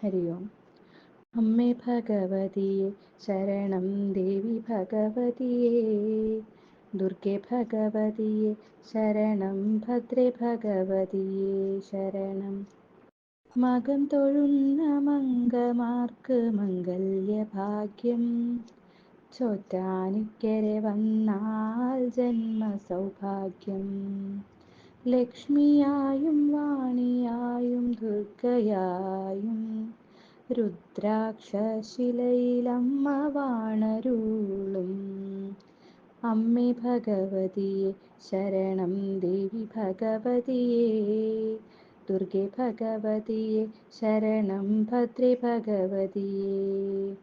ഹരി ഓം അമ്മേ ഭഗവതിയെ ശരണം ദേവി ഭഗവതിയെ ദുർഗെ ഭഗവതിയെ ശരണം ഭദ്രേ ഭഗവതിയെ ശരണം മകം തൊഴുന്ന മംഗമാർക്ക് മംഗല്യഭാഗ്യം ചോറ്റാനിക്കരെ വന്നാൽ ജന്മസൗഭാഗ്യം ലക്ഷ്മിയായും വാണിയായും ദുർഗയായും രുദ്രാക്ഷശിലയിലമ്മ വാണരൂളും. അമ്മേ ഭഗവതിയെ ശരണം ദേവി ഭഗവതിയെ. ദുർഗെ ഭഗവതിയെ ശരണം ഭദ്രി ഭഗവതിയെ.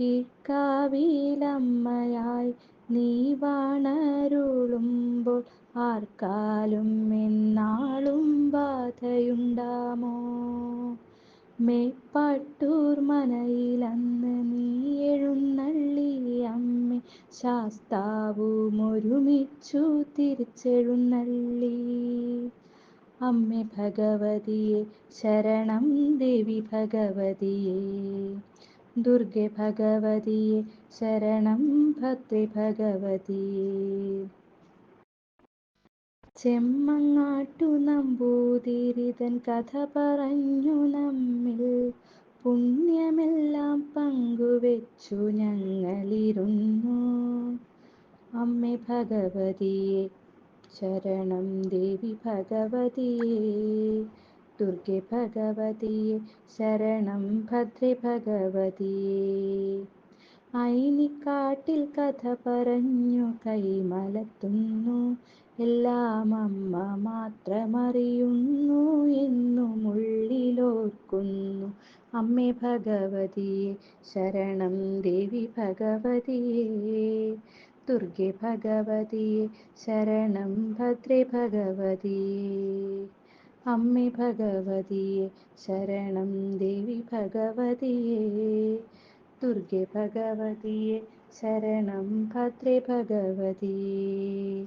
കീഴ്ക്കാവിലമ്മയായി നീ വാണരുളുമ്പോൾ ആർക്കാലും എന്നാളും ബാധയുണ്ടാമോ? മേപ്പാട്ടൂർ മനയിലന്ന് നീ എഴുന്നള്ളി അമ്മേ ശാസ്താവുമൊരുമിച്ചു തിരിച്ചെഴുന്നള്ളി. അമ്മേ ഭഗവതിയെ ശരണം ദേവി ഭഗവതിയെ. ദുർഗെ ഭഗവതിയെ ശരണം ഭദ്രി ഭഗവതിയെ. ചെമ്മങ്ങാട്ടു നമ്പൂതിരിതൻ കഥ പറഞ്ഞു നമ്മിൽ പുണ്യമെല്ലാം പങ്കുവെച്ചു ഞങ്ങളിരുന്നു. അമ്മേ ഭഗവതിയെ ശരണം ദേവി ഭഗവതിയെ. ദുർഗെ ഭഗവതിയെ ശരണം ഭദ്രെ ഭഗവതിയെ ഐനിക്കാട്ടിൽ കഥ പറഞ്ഞു കൈമലത്തുന്നു എല്ലാം അമ്മ മാത്രമറിയുന്നു എന്നും ഉള്ളിലോർക്കുന്നു അമ്മേ ഭഗവതിയെ ശരണം ദേവി ഭഗവതിയെ ദുർഗെ ഭഗവതിയെ ശരണം ഭദ്രെ ഭഗവതിയെ അമ്മേ ഭഗവതിയെ ശരണം ദേവി ഭഗവതിയെ. ദുർഗെ ഭഗവതിയെ ശരണം ഭദ്രേ ഭഗവതിയെ.